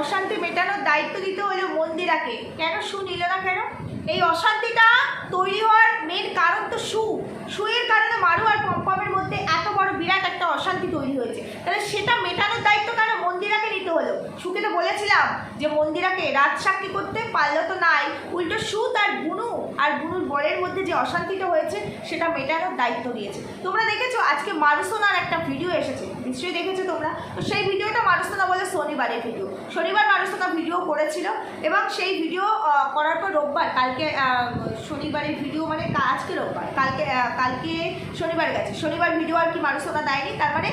অশান্তি মেটানোর দায়িত্ব দিতে হলো মন্দিরাকে। কেন সু নিল না কেন? এই অশান্তিটা তৈরি হওয়ার মেন কারণ তো সু। সুয়ের কারণে মারু আর পম্পমের মধ্যে এত বড় বিরাট একটা অশান্তি তৈরি হয়েছে। তাহলে সেটা মেটানোর দায়িত্ব কেন মন্দিরাকে নিতে হলো? সুকে তো বলেছিলাম যে মন্দিরাকে রাত সাক্ষী করতে পারল তো নাই। উল্টো সু তার বুনু আর বুনুর বরের মধ্যে যে অশান্তিটা হয়েছে, সেটা মেটানোর দায়িত্ব নিয়েছে তোমরা দেখেছ আজকে মারুসোনার একটা ভিডিও এসেছে। নিশ্চয়ই দেখেছ তোমরা? তো সেই ভিডিওটা মারুসোনা বলে শনিবারের ভিডিও শনিবার মারুসোনা ভিডিও করেছিল এবং সেই ভিডিও করার পর রোববার, কালকে শনিবারের ভিডিও মানে আজকে রোববার, কালকে কালকে শনিবার গেছে। শনিবার ভিডিও আর কি মারুসোনা দেয়নি, তার মানে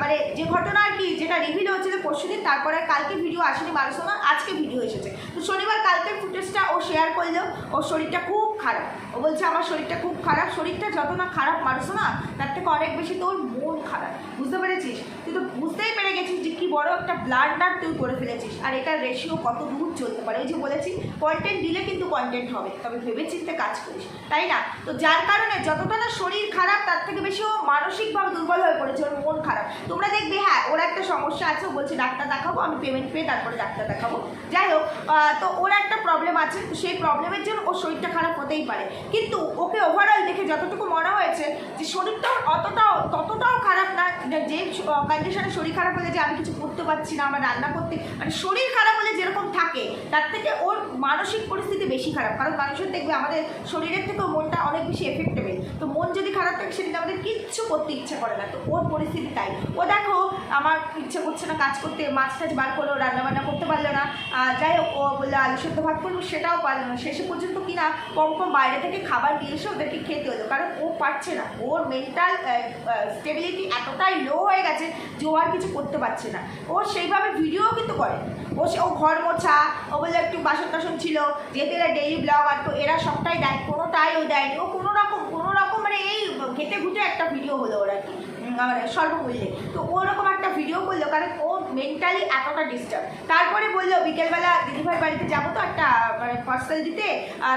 মানে যে ঘটনা আর কি যেটা রিভিল হচ্ছিল পরশু দিন, তারপরে কালকে ভিডিও আসেনি মারুসোনা আজকে ভিডিও এসেছে। তো শনিবার কালকের ফুটেজটা ও শেয়ার করল ওর শরীরটা খুব খারাপ। ও বলছে, আমার শরীরটা খুব খারাপ। শরীরটা যত না খারাপ মারুসোনা তার থেকে অনেক বেশি তোর মন খারাপ। বুঝতে পেরেছিস? তুই তো বুঝতেই পেরে গেছিস যে কি বড় একটা ব্লান্ডার তুই করে ফেলেছিস। আর এটার রেশিও কত দূর চলতে পারে? এই যে বলেছি কন্টেন্ট দিলে কিন্তু কন্টেন্ট হবে, তবে ভেবে চিন্তে কাজ করিস। তাই না? তো যার কারণে যতটা না শরীর খারাপ, তার থেকে বেশি ও মানসিকভাবে দুর্বল হয়ে পড়েছে, ওর মন খারাপ। তোমরা দেখবে হ্যাঁ ওর একটা সমস্যা আছে। ও বলছে, ডাক্তার দেখাবো, আমি পেমেন্ট পেয়ে তারপরে ডাক্তার দেখাবো। যাই হোক তো ওর একটা প্রবলেম আছে। তো সেই প্রবলেমের জন্য ওর শরীরটা খারাপ হতেই পারে। কিন্তু ওকে ওভারঅল দেখে যতটুকু মনে হয়েছে যে শরীরটা ওর অতটাও ততটাও খারাপ না যে- কন্ডিশনে শরীর খারাপ হলে যে আমি কিছু করতে পারছি না, আমার রান্না করতে মানে শরীর খারাপ হলে যেরকম থাকে, তার থেকে ওর মানসিক পরিস্থিতি বেশি খারাপ। কারণ মানুষের দেখবে আমাদের শরীরের থেকেও মনটা অনেক বেশি এফেক্টেবল তো মন যদি খারাপ থাকে, সেদিন আমাদের কিচ্ছু করতে ইচ্ছে করে না। তো ওর পরিস্থিতি তাই। ও দেখো, আমার ইচ্ছে করছে না কাজ করতে, মাছ টাছ বার করল রান্নাবান্না করতে পারল না। যাই হোক, ও বলল, আলু সেদ্ধ ভাত করব সেটাও পারল না। শেষে পর্যন্ত কিনা কম কম বাইরে থেকে খাবার নিয়ে এসে ওদেরকে খেতে হলো। কারণ ও পারছে না। ওর মেন্টাল স্টেবিলিটি এতটাই লো হয়ে গেছে, যে ও আর কিছু করতে পারছে না। ও সেইভাবে ভিডিও কিন্তু করে। ও সে, ও ঘর মোছা, ও বলে একটু বাসন টাসন ছিল, যেহেতু এরা ডেইলি ব্লগ আর তো এরা সবটাই দেয়, কোনোটাই ও দেয়নি। ও কোনো রকম কোনো রকম মানে এই ঘেটে ঘুটে একটা ভিডিও হলো ওরা কি। মানে সর্বমূল্যে। তো ওরকম একটা ভিডিও করল, কারণ ও মেন্টালি এতটা ডিস্টার্ব তারপরে বলল, বিকেলবেলা দিদিভাই বাড়িতে যাব তো একটা মানে পার্সেল দিতে।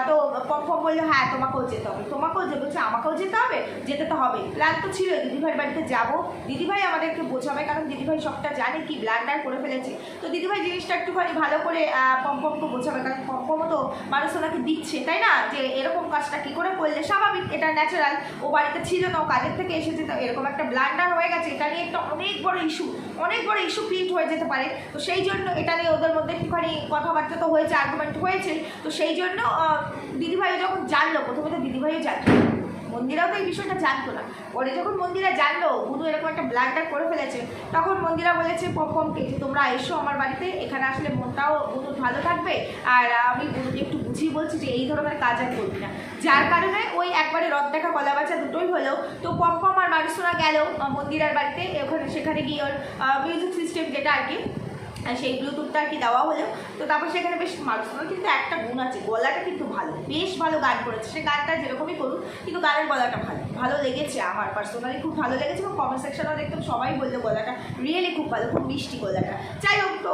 তো পম্পম বলল হ্যাঁ তোমাকেও যেতে হবে। তোমাকেও যে, বলছে, আমাকেও যেতে হবে? যেতে তো হবে প্ল্যান তো ছিল দিদিভাই বাড়িতে যাব। দিদিভাই আমাদেরকে বোঝাবে, কারণ দিদিভাই সবটা জানে কি ব্লান্ডার করে ফেলেছে। তো দিদিভাই জিনিসটা একটুখানি ভালো করে পম্পমকে বোঝাবে, কারণ পম্পমও তো মানুষ ওনাকে দিচ্ছে, তাই না? যে এরকম কাজটা কি করে করলে স্বাভাবিক? এটা ন্যাচারাল ও বাড়িতে ছিল না ও কাজের থেকে এসেছে তো এরকম একটা ব্লান্ডার হয়ে গেছে। এটা নিয়ে একটা অনেক বড় ইস্যু অনেক বড় ইস্যু ক্রিয়েট হয়ে যেতে পারে তো সেই জন্য এটা নিয়ে ওদের মধ্যে একটুখানি কথাবার্তা তো হয়েছে আর্গুমেন্ট হয়েছে তো সেই জন্য দিদিভাইও যখন জানলো, প্রথমে তো দিদিভাইও জানতো না। মন্দিরাও তো এই বিষয়টা জানতো না। পরে যখন মন্দিরা জানলো, বুধু এরকম একটা ব্লান্ডার করে ফেলেছে, তখন মন্দিরা বলেছে পম্পমকে যে তোমরা এসো আমার বাড়িতে, এখানে আসলে মনটাও বুধুর ভালো থাকবে। আর আমি বুধুকে একটু বুঝিয়ে বলছি যে এই ধরনের কাজ আর করবি না। যার কারণে ওই একবারে রদ দেখা কলা বাচ্চা দুটোই হলো। তো পম্পম আর মানুষরা গেল মন্দিরার বাড়িতে। ওখানে সেখানে গিয়ে ওর মিউজিক সিস্টেম যেটা আর কি সেই ব্লুটুথটা আর কি দেওয়া হলো। তো তারপর সেখানে বেশ মানুষের কিন্তু একটা গুণ আছে, গলাটা কিন্তু ভালো, বেশ ভালো গান করেছে। সে গানটা যেরকমই করুক, কিন্তু গানের গলাটা ভালো। ভালো লেগেছে আমার পার্সোনালি খুব ভালো লেগেছে এবং কমেন্ট সেকশনেও দেখতাম সবাই বলল গলাটা রিয়েলি খুব ভালো, খুব মিষ্টি গলাটা। যাই হোক, তো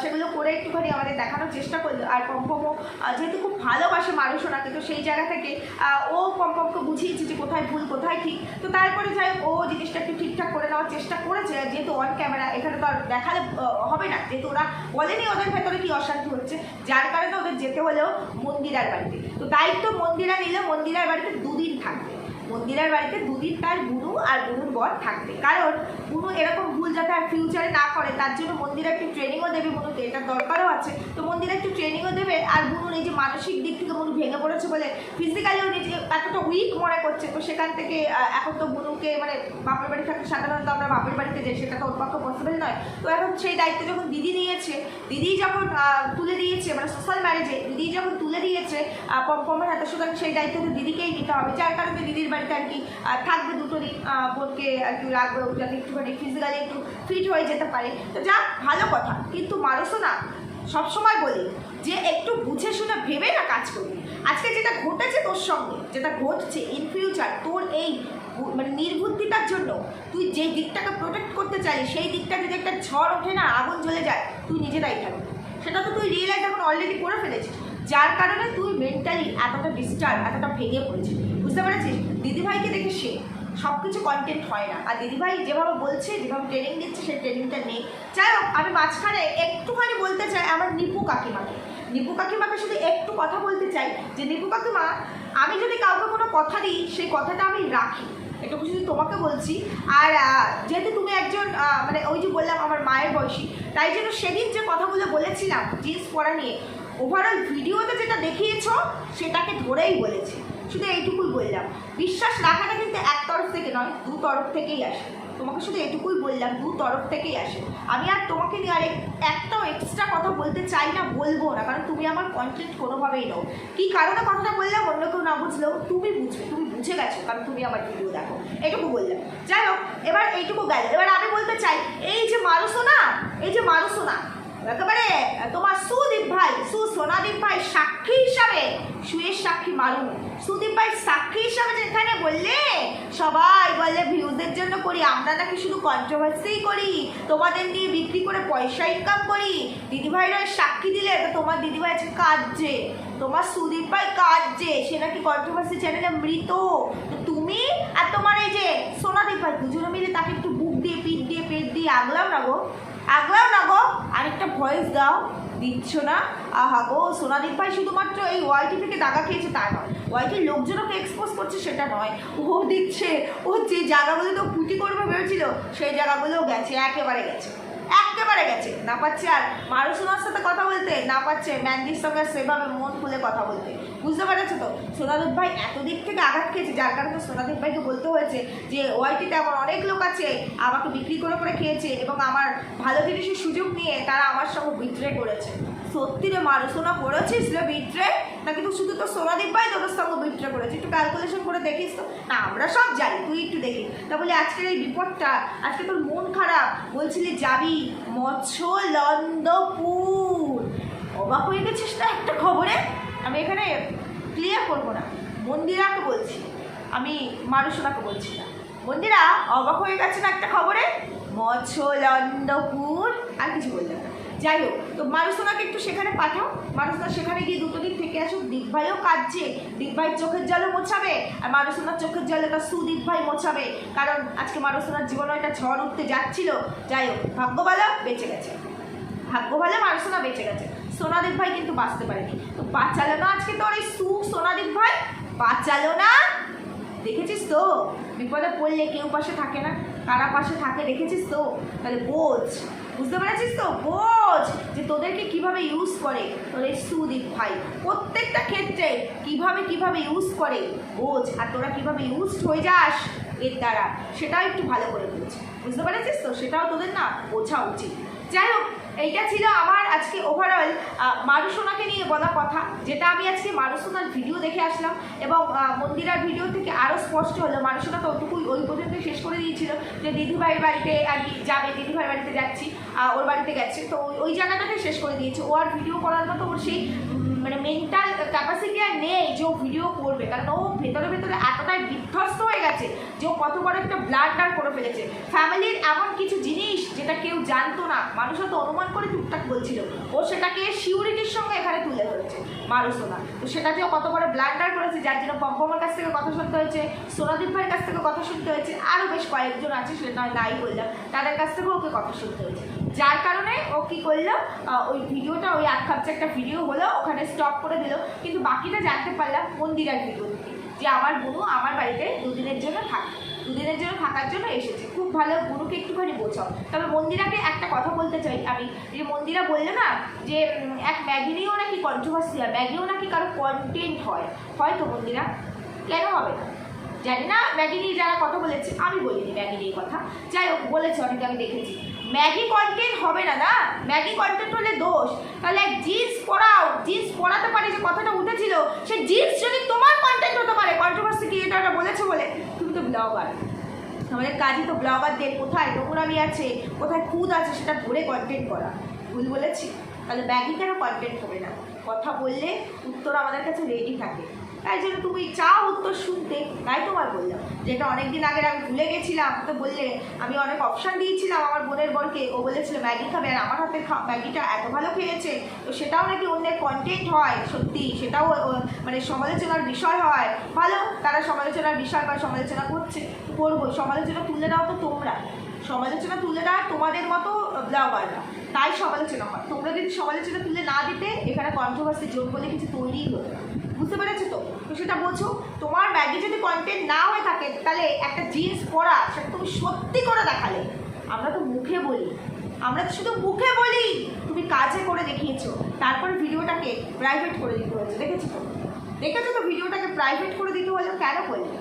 সেগুলো করে একটুখানি আমাদের দেখানোর চেষ্টা করল। আর পম্পমও যেহেতু খুব ভালোবাসে মানুষ ওনাকে তো সেই জায়গা থেকে ও পম্পমকে বুঝিয়েছে যে কোথায় ভুল, কোথায় ঠিক। তো তারপরে যাই ও জিনিসটা একটু ঠিকঠাক করে নেওয়ার চেষ্টা করেছে। যেহেতু অন ক্যামেরা এখানে তো আর দেখালে হবে না। যেহেতু ওরা বলেনি ওদের ভেতরে কি অশান্তি হচ্ছে? যার কারণে ওদের যেতে হলেও মন্দিরার বাড়িতে। তো দায়িত্ব মন্দিরা নিলে মন্দিরার বাড়িতে দুদিন থাকবে। মন্দিরার বাড়িতে দুদিন তার বুনু আর বুনুর বর থাকবে। কারণ বুনু এরকম ভুল যাতে আর ফিউচারে না করে, তার জন্য মন্দিরা একটু ট্রেনিংও দেবে বুনুকে এটার দরকারও আছে। তো মন্দিরা একটু ট্রেনিংও দেবে আর বুনু নিজে মানসিক দিক থেকে বুনু ভেঙে পড়েছে বলে ফিজিক্যালিও নিজে এতটা উইক মনে করছে, তো সেখান থেকে এখন তো বুনুকে মানে বাপের বাড়ি থাকতে সাধারণত আমরা বাপের বাড়িতে যাই, সেটা তো ওর পক্ষে পসিবল নয়। তো এখন সেই দায়িত্ব যখন দিদি নিয়েছে, দিদি যখন তুলে দিয়েছে মানে সোশ্যাল ম্যারেজে দিদি যখন তুলে দিয়েছে পম্পমের হাতে, সুতরাং সেই দায়িত্ব তো দিদিকেই নিতে হবে। যার কারণে দিদির বাড়িতে আর কি থাকবে দুটো দিন বোনকে আর কি রাখবে যাতে একটুখানি ফিজিক্যালি একটু ফিট হয়ে যেতে পারে। তো যা ভালো কথা। কিন্তু মানুষও না, সবসময় বলি যে একটু বুঝে শুনে ভেবে না কাজ করবি। আজকে যেটা ঘটেছে তোর সঙ্গে, যেটা ঘটছে ইন ফিউচার তোর এই মানে নির্বুদ্ধিটার জন্য, তুই যে দিকটাকে প্রোটেক্ট করতে চাই সেই দিকটা যদি একটা ঝড় ওঠে না, আগুন জ্বলে যায়, তুই নিজে দায়ী থাকবি। সেটা তো তুই রিয়েলাইজ এখন অলরেডি করে ফেলেছিস। যার কারণে তুই মেন্টালি এতটা ডিস্টার্ব এতটা ভেঙে পড়েছিস। বুঝতে পেরেছিস? দিদিভাইকে দেখে সে সব কিছু কন্টেন্ট হয় না। আর দিদিভাই যেভাবে বলছে, যেভাবে ট্রেনিং দিচ্ছে, সেই ট্রেনিংটা নেই। যাই হোক, আমি মাঝখানে একটুখানি বলতে চাই আমার নিপু কাকিমাকে। নিপু কাকিমাকে শুধু একটু কথা বলতে চাই যে, নিপু কাকিমা, আমি যদি কাউকে কোনো কথা দিই, সেই কথাটা আমি রাখি। এটুকু শুধু তোমাকে বলছি। আর যেহেতু তুমি একজন মানে ওই যে বললাম আমার মায়ের বয়সী, তাই জন্য সেদিন যে কথাগুলো বলেছিলাম, জিন্স পরা নিয়ে ওভারঅল ভিডিওতে যেটা দেখিয়েছ, সেটাকে ধরেই বলেছি। শুধু এইটুকুই বললাম। বিশ্বাস রাখাটা কিন্তু এক তরফ থেকে নয়, দু তরফ থেকেই আসে। তোমাকে শুধু এটুকুই বললাম, দু তরফ থেকেই আসে। আমি আর তোমাকে নিয়ে আর এক- একটাও এক্সট্রা কথা বলতে চাই না, বলব না, কারণ তুমি আমার কন্টেন্ট কোনোভাবেই নাও। কী কারণে কথাটা বললাম অন্য কেউ না বুঝলেও তুমি বুঝবে, তুমি বুঝে গেছো, কারণ তুমি আমার ভিডিও দেখো। এটুকু বললাম। যাই হোক, এবার এইটুকু গেল। এবার আমি বলতে চাই, এই যে মারুসো না এই যে মারুসো না একেবারে, তোমার সুদীপ ভাই সু সোনাদীপ ভাই সাক্ষী হিসাবে, সুয়ের সাক্ষী সুদীপ ভাই সাক্ষী হিসাবে যেখানে বললে, সবাই জন্য করি, আমরা নাকি শুধু কন্ট্রোভার্সি করি, তোমাদের নিয়ে বিক্রি করে পয়সা ইনকাম করি। দিদিভাইরা সাক্ষী দিলে, তো তোমার দিদিভাই আছে কাজে তোমার সুদীপ ভাই কাজে সে নাকি কন্ট্রোভার্সি চ্যানেলে মৃত। তুমি আর তোমার এই যে সোনাদীপ ভাই, দুজনে মিলে তাকে একটু বুক দিয়ে, পিঠ দিয়ে, পেট দিয়ে আগলাম না গো। আগলাও না গো, আরেকটা ভয়েস দাও, দিচ্ছ না? আহা গো, সোনাদীপ ভাই শুধুমাত্র এই ওয়াইটি থেকে দাগা খেয়েছে তা নয়। ওয়াইটির লোকজনকে এক্সপোজ করছে, সেটা নয়। ও দিচ্ছে, ও যে জায়গাগুলো তো পুঁতি করবে ভেবেছিল, সেই জায়গাগুলোও গেছে, একেবারে গেছে। একেবারে গেছে। না পাচ্ছে আর মারুসোনার সাথে কথা বলতে, না পাচ্ছে ম্যান্ডির সঙ্গে সেভাবে মন খুলে কথা বলতে। বুঝতে পারছ তো? সোনাদুত ভাই এতদিক থেকে আঘাত খেয়েছে, যার কারণে সোনাদীপ ভাইকে বলতে হয়েছে যে, ওয়াইটিতে আমার অনেক লোক আছে, আমাকে বিক্রি করে করে খেয়েছে এবং আমার ভালো জিনিসের সুযোগ নিয়ে তারা আমার সঙ্গে বিক্রয় করেছে। সত্যি রে মারুসোনা করেছিস রে বিট্রে। না, কিন্তু শুধু তো সোনাদীপ ভাই তোদের সঙ্গে বিট্রে করেছে একটু ক্যালকুলেশন করে দেখিস তো। না, আমরা সব জানি, তুই একটু দেখি। তা বলি, আজকের এই বিপদটা আজকে তোর মন খারাপ? বলছিলি যাবি মৎস্য লন্দপুর অবাক হয়ে গেছিস না একটা খবরে? আমি এখানে ক্লিয়ার করব না। মন্দিরাকে বলছি। আমি মারুসোনাকে বলছি না। মন্দিরা, অবাক হয়ে গেছে না একটা খবরে? মৎস্যলন্দপুর। আর কিছু বললাম না। যাই হোক, তো মারুসোনাকে একটু সেখানে পাঠাও। মারুসোনা সেখানে গিয়ে দুটো দিন থেকে আসুক দিকভাইও কাঁদছে দিকভাই চোখের জলও মোছাবে, আর মারুসোনার চোখের জলে তার সুদীপ ভাই মোছাবে, কারণ আজকে মারুসোনার জীবনে একটা ঝড় উঠতে যাচ্ছিল। যাই হোক ভাগ্য ভালো বেঁচে গেছে। ভাগ্য ভালো মারুসোনা বেঁচে গেছে। সোনাদীপ ভাই কিন্তু বাঁচতে পারেনি। তো বাঁচালো না আজকে তোর এই সু সোনাদীপ ভাই? বাঁচালো না? দেখেছিস তো? বিপদে পড়লে কেউ পাশে থাকে না, কারা পাশে থাকে দেখেছিস তো? তাহলে বোঝ। বুঝতে পেরেছিস তো? বোঝ যে তোদেরকে কীভাবে ইউজ করে। তোদের সুদীপ ভাই। প্রত্যেকটা ক্ষেত্রে কীভাবে কীভাবে ইউজ করে। বোঝ, আর তোরা কীভাবে ইউজড হয়ে যাস এর দ্বারা, সেটাও একটু ভালো করে বোঝ। বুঝতে পেরেছিস তো? সেটাও তোদের না বোঝা উচিত। যাই হোক এইটা ছিল আমার আজকে ওভারঅল মারুসোনাকে নিয়ে বলা কথা, যেটা আমি আজকে মারুসোনার ভিডিও দেখে আসলাম এবং মন্দিরার ভিডিও থেকে আরও স্পষ্ট হলো। মারুসোনা তো ওটুকুই ওই পর্যন্ত শেষ করে দিয়েছিল যে দিদিভাইয়ের বাড়িতে আর কি যাবে, দিদিভাইয়ের বাড়িতে যাচ্ছি ওর বাড়িতে গেছে। তো ওই- ওই জায়গাটাকে শেষ করে দিয়েছে। ও আর ভিডিও করার মতো ওর সেই মানে মেন্টাল ক্যাপাসিটি আর নেই যে ও ভিডিও করবে কারণ ও ভেতরে ভেতরে এতটাই বিধ্বস্ত হয়ে গেছে যে ও কত বড় একটা ব্লান্ডার করে ফেলেছে। ফ্যামিলির এমন কিছু জিনিস যেটা কেউ জানতো না মানুষ হয়তো অনুমান করে টুকটাক বলছিল, ও সেটাকে সিউরিটির সঙ্গে এখানে তুলে ধরেছে মারুসোনা তো সেটা যে কত বড় ব্লান্ডার করেছে, যার জন্য পম্পমের কাছ থেকে কথা শুনতে হয়েছে, সোনাদীপ ভাইয়ের কাছ থেকে কথা শুনতে হয়েছে আরও বেশ কয়েকজন আছে, সেটা নয়, নাই বললাম, তাদের কাছ থেকেও ওকে কথা শুনতে হয়েছে। যার কারণে ও কী করল ওই ভিডিওটা, ওই খাপছে একটা ভিডিও হলো, ওখানে স্টপ করে দিল, কিন্তু বাকিটা জানতে পারলাম মন্দিরার থেকে যে আমার গুরু আমার বাড়িতে দুদিনের জন্য থাকে দুদিনের জন্য থাকার জন্য এসেছে। খুব ভালো গুরুকে একটুখানি বোঝাও। তবে মন্দিরাকে একটা কথা বলতে চাই আমি। যে মন্দিরা বলল না যে এক ম্যাগি নিয়েও নাকি কন্ট্রোভার্সি ম্যাগিও নাকি কারও কন্টেন্ট হয়। হয়তো মন্দিরা? কেন হবে না? জানি না ম্যাগি নিয়ে যারা কথা বলেছে, আমি বলিনি ম্যাগি নিয়ে কথা। যাই হোক, বলেছে অনেকে, আমি দেখেছি। ম্যাগি কন্টেন্ট হবে না না? ম্যাগি কন্টেন্ট হলে দোষ। তাহলে এক জিন্স পরাও, জিন্স পরাতে পারে যে কথাটা উঠেছিল, সে জিন্স যদি তোমার কন্টেন্ট হতে পারে কন্ট্রোভার্সি ক্রিয়েটাররা বলেছে বলে, তুমি তো ব্লগার আমাদের কাজই তো ব্লগারদের কোথায়? নোংরামি আছে, কোথায় খুদ আছে, সেটা ধরে কন্টেন্ট করা। ভুল বলেছি? তাহলে ব্যাগই কেন কন্টেন্ট হবে না? কথা বললে উত্তর আমাদের কাছে রেডি থাকে। তাই জন্য তুমি চাও উত্তর শুনতে, তাই তোমার বললাম। যেটা অনেকদিন আগের আমি ভুলে গেছিলাম তো বললে, আমি অনেক অপশান দিয়েছিলাম আমার বোনের বরকে। ও বলেছিল, ম্যাগি খাবে আর আমার হাতে ম্যাগিটা এত ভালো খেয়েছে। তো সেটাও নাকি অন্যের কন্টেন্ট হয়, সত্যি। সেটাও মানে সমালোচনার বিষয় হয়। ভালো, তারা সমালোচনার বিষয় বা সমালোচনা করছে করব সমালোচনা তুলে দাও তো তোমরা। সমালোচনা তুলে দেওয়া তোমাদের মতো ব্লগাররা তাই সমালোচনা হয়। তোমরা যদি সমালোচনা তুলে না দিতে, এখানে কন্ট্রোভার্সি জোর বলে কিছু তৈরিই হতো না। বুঝতে পেরেছ তো? তো সেটা বোঝো, তোমার ব্যাগে যদি কন্টেন্ট না হয়ে থাকে, তাহলে একটা জিন্স পরা, সেটা তুমি সত্যি করে দেখালে। আমরা তো মুখে বলি। আমরা তো শুধু মুখে বলি। তুমি কাজে করে দেখিয়েছো। তারপরে ভিডিওটাকে প্রাইভেট করে দিতে হয়েছে, দেখেছ তো? দেখেছ তো ভিডিওটাকে প্রাইভেট করে দিতে হলো? কেন করলে?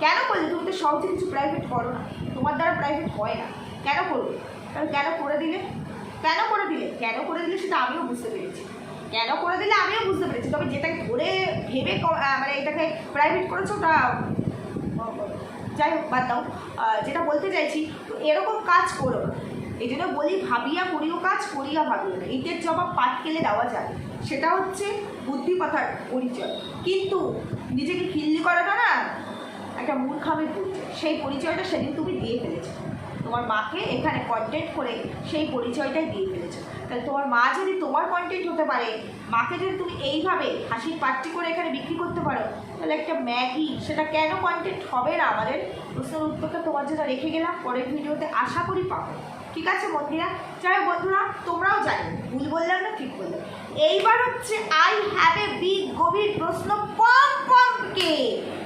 কেন করলে? তুমি তো সহজে কিছু প্রাইভেট করো না। তোমার দ্বারা প্রাইভেট হয় না। কেন করবে? তাহলে কেন করে দিলে? কেন করে দিলে? কেন করে দিলে সেটা আমিও বুঝতে পেরেছি। কেন করে দিলে আমিও বুঝতে পেরেছি। তবে যেটাকে ধরে ভেবে মানে এটাকে প্রাইভেট করেছ ওটা যাই হোক, বাদ দাও। যেটা বলতে চাইছি এরকম কাজ করো। এই জন্য বলি, ভাবিয়া করিও কাজ, করিয়া ভাবিও না। ইটের জবাব পাট কেলে দেওয়া যায়, সেটা হচ্ছে বুদ্ধিকথার পরিচয়। কিন্তু নিজেকে খিল্লি করাটা না একটা মূর্খামের পরিচয়। সেই পরিচয়টা সেদিন তুমি দিয়ে ফেলেছো। তোমার মাকে এখানে কন্টেন্ট করে সেই পরিচয়টাই দিয়ে ফেলেছো। তাহলে তোমার মা যদি তোমার কন্টেন্ট হতে পারে, মাকে যদি তুমি এইভাবে হাসির পার্টি করে এখানে বিক্রি করতে পারো তাহলে একটা ম্যাগি, সেটা কেন কন্টেন্ট হবে না আমাদের? প্রশ্নের উত্তরটা তোমার জন্য রেখে গেলাম, পরের ভিডিওতে আশা করি পাবো। ঠিক আছে বন্ধুরা? হোক বন্ধুরা, তোমরাও জানো ভুল বললাম না, ঠিক বললাম। এইবার হচ্ছে আই হ্যাভ এ বিগ গভীর প্রশ্ন, পম পমকে।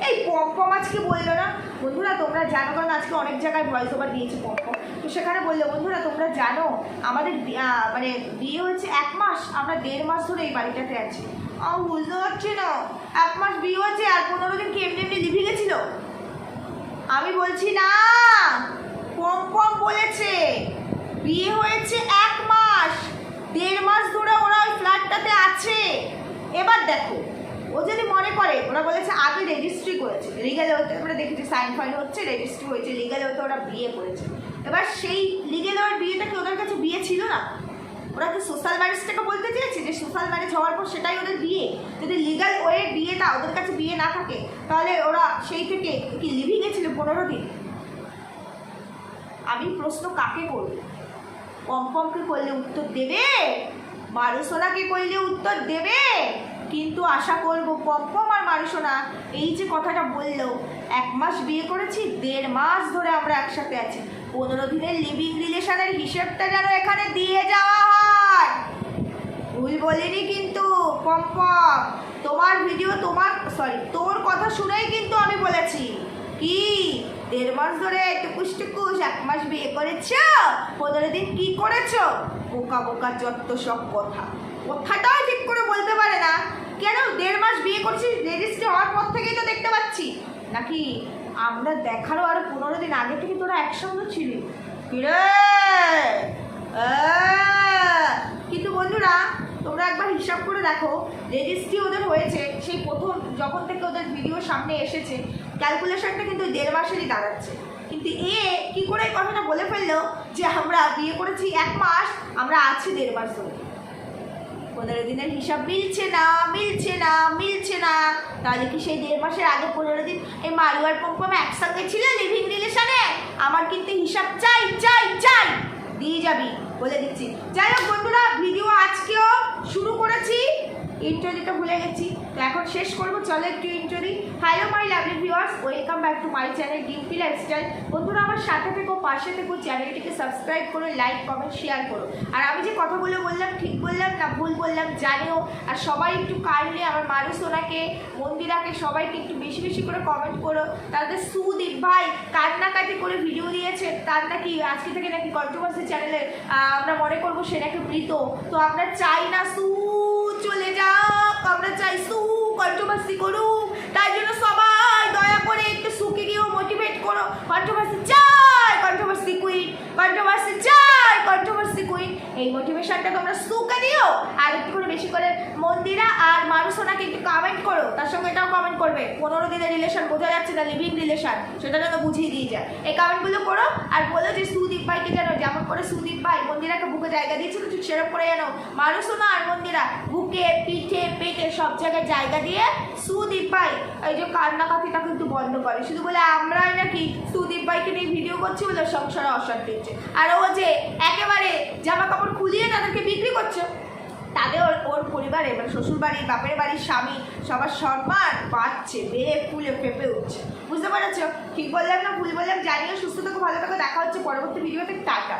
এই পম পম আজকে বলল না। বন্ধুরা, তোমরা জানো, কারণ আজকে অনেক জায়গায় ভয়েস ওভার দিয়েছে পম পম। তো সেখানে বলল, বন্ধুরা, তোমরা জানো, আমাদের মানে বিয়ে হচ্ছে এক মাস, আমরা দেড় মাস ধরে এই বাড়িটাতে আছি। আমার বুঝতে পারছি না। এক মাস বিয়ে হয়েছে, আর পনেরো দিন কি এমনি এমনি লিভে গেছিল? আমি বলছি, না পম পম বলেছে। বিয়ে হয়েছে এক মাস। দেড় মাস ধরে ওরা ওই ফ্ল্যাটটাতে আছে। এবার দেখো, ও যদি মনে করে, ওরা বলেছে আগে রেজিস্ট্রি করেছে। লিগাল হতে, আমরা দেখেছি সাইন ফাইন হচ্ছে রেজিস্ট্রি হয়েছে লিগাল হতে ওরা বিয়ে করেছে। এবার সেই লিগেল হওয়ার বিয়েটা কি ওদের কাছে বিয়ে ছিল না? ওরা তো সোশ্যাল ম্যারেজটাকে বলতে চেয়েছে যে সোশ্যাল ম্যারেজ হওয়ার পর সেটাই ওদের বিয়ে। যদি লিগাল ওয়ে বিয়েটা ওদের কাছে বিয়ে না থাকে, তাহলে ওরা সেই থেকে কি লিভিং ছিল পনেরো দিন? আমি প্রশ্ন কাকে করব? পম্পমকে করলে উত্তর দেবে, মারুসোনাকে করলে উত্তর দেবে। কিন্তু আশা করব পম্পম আর মারুসোনা এই যে কথাটা বলল, এক মাস বিয়ে করেছি, দেড় মাস ধরে আমরা একসাথে আছি। পনেরো দিনের লিভিং রিলেশনের হিসেবটা যেন এখানে দিয়ে যাওয়া হয়। ভুল বলিনি কিন্তু পম্পম তোমার ভিডিও তোমার সরি তোর কথা শুনেই কিন্তু আমি বলেছি। কি? দেড় মাস ধরে টুকুস টুকুস, এক মাস বিয়ে করেছ? পনেরো দিন কি করেছ? বোকা বোকা যত সব কথা। কথাটাও ঠিক করে বলতে পারে না। কেন? দেড় মাস বিয়ে করছিস রেজিস্ট্রি হওয়ার পর থেকেই তো দেখতে পাচ্ছি। নাকি আমরা দেখারও আরও পনেরো দিন আগে থেকে তোরা একসঙ্গে ছিলি? কিরে! কিন্তু বন্ধুরা তোমরা একবার হিসাব করে দেখো রেজিস্ট্রি ওদের হয়েছে, সেই প্রথম যখন থেকে ওদের ভিডিও সামনে এসেছে ক্যালকুলেশনটা কিন্তু দেড় মাসেরই দাঁড়াচ্ছে। কিন্তু এ কি করে এই কথাটা বলে ফেলল যে আমরা বিয়ে করেছি এক মাস, আমরা আছি দেড় মাস ধরে। পনেরো দিনের হিসাব মিলছে না মিলছে না মিলছে না। তাহলে কি সেই দেড় মাসের আগে পনেরো দিন এই মারুয়ার পম্পম একসঙ্গে ছিল লিভিং রিলেশনে আমার কিন্তু হিসাব চাই চাই চাই। দিয়ে যাবি। বলে দিচ্ছি। যাই হোক বন্ধুরা ভিডিও আজকেও শুরু করেছি। ইন্ট্রো দিতে ভুলে গেছি। শেষ করব, চলো একটু intro hello my lovely viewers welcome back to my channel Dimpi lifestyle বন্ধুরা, আমার সাথে থেকো, পাশে থেকো চ্যানেলটিকে সাবস্ক্রাইব করো লাইক কমেন্ট শেয়ার করো। আর আমি যে কথাগুলো বললাম, ঠিক বললাম না ভুল বললাম, জানিও। আর সবাই একটু কাইন্ডলি আমার মানুষ ওনাকে, মন্দিরাকে, সবাইকে একটু বেশি বেশি করে কমেন্ট করো। তাদের সুদীপ ভাই কান্নাকাটি করে ভিডিও দিয়েছে। তার নাকি আজকে থেকে নাকি কন্ট্রোভার্সি চ্যানেলে আমরা মনে করব সে নাকি মৃত তো আমরা চাই না সু মোটিভেট করো কন্ট্রোভার্সি চাই কন্ট্রোভার্সি কুইন কন্ট্রোভার্সি চাই কন্ট্রোভার্সি কুইন এই মোটিভেশনটা তোমরা সুকে দিও আর একটু বেশি করে মন্দিরা আর মারুসোনাকে একটু কমেন্ট করো। তার সঙ্গে এটাও কমেন্ট করবে। পনেরো দিনের রিলেশন বোঝা যাচ্ছে না লিভিং রিলেশন সেটা যেন বুঝিয়ে দিয়ে যায়। এই কমেন্টগুলো করো আর বলো যে সুদীপ ভাইকে যেন যেমন করে সুদীপ ভাই মন্দিরাকে বুকে জায়গা দিয়েছিল, ঠিক সেরকম করে যেন মারুসোনা আর মন্দিরা বুকে, পিঠে, পেটে সব জায়গায় জায়গা দিয়ে সুদীপ ভাই এই যে কান্না কান্নাকাটিটা কিন্তু বন্ধ করে। শুধু বলে আমরাই নাকি সুদীপ ভাইকে নিয়ে ভিডিও করছি বলে সংসারে অশান্তি হচ্ছে। আর ও যে একেবারে জামা কাপড় খুলিয়ে তাদেরকে বিক্রি করছে। তাদের ওর ওর পরিবারে মানে শ্বশুর বাড়ি বাপের বাড়ির স্বামী সবার সম্মান পাচ্ছে বেড়ে ফুলে ফেঁপে উঠছে। বুঝতে পারছ? ঠিক বললাম না, ভুল বললাম, জানিও সুস্থ থাকো, ভালো থাকো, দেখা হচ্ছে পরবর্তী ভিডিওতে টাটা।